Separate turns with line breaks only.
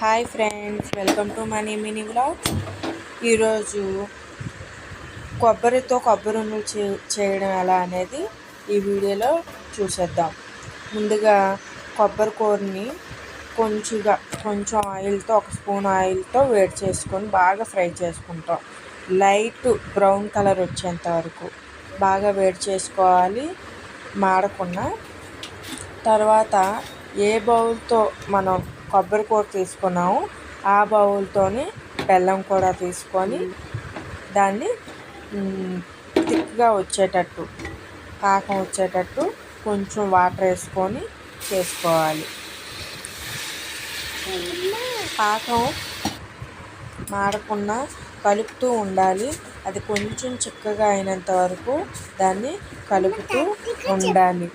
Hi friends welcome to money mini blog ఈరోజు కొబ్బరితో కొబ్బరి ఉన్నలు చే చేయడం ఎలా అనేది ఈ వీడియోలో చూసేద్దాం. ముందుగా కొబ్బరి కూరని కొంచెంగా కొంచెం ఆయిల్తో ఒక స్పూన్ ఆయిల్తో వేడి చేసుకొని బాగా ఫ్రై చేసుకుంటాం. లైట్ బ్రౌన్ కలర్ వచ్చేంత వరకు బాగా వేడి చేసుకోవాలి మాడకుండా. తర్వాత ఏ బౌల్తో మనం కొబ్బరి కూర తీసుకున్నాము. ఆ బౌల్తోని బెల్లం కూడా తీసుకొని దాన్ని థిక్గా వచ్చేటట్టు పాకం వచ్చేటట్టు కొంచెం వాటర్ వేసుకొని చేసుకోవాలి. పాకం మాడకుండా కలుపుతూ ఉండాలి. అది కొంచెం చిక్కగా అయినంత వరకు దాన్ని కలుపుతూ ఉండాలి.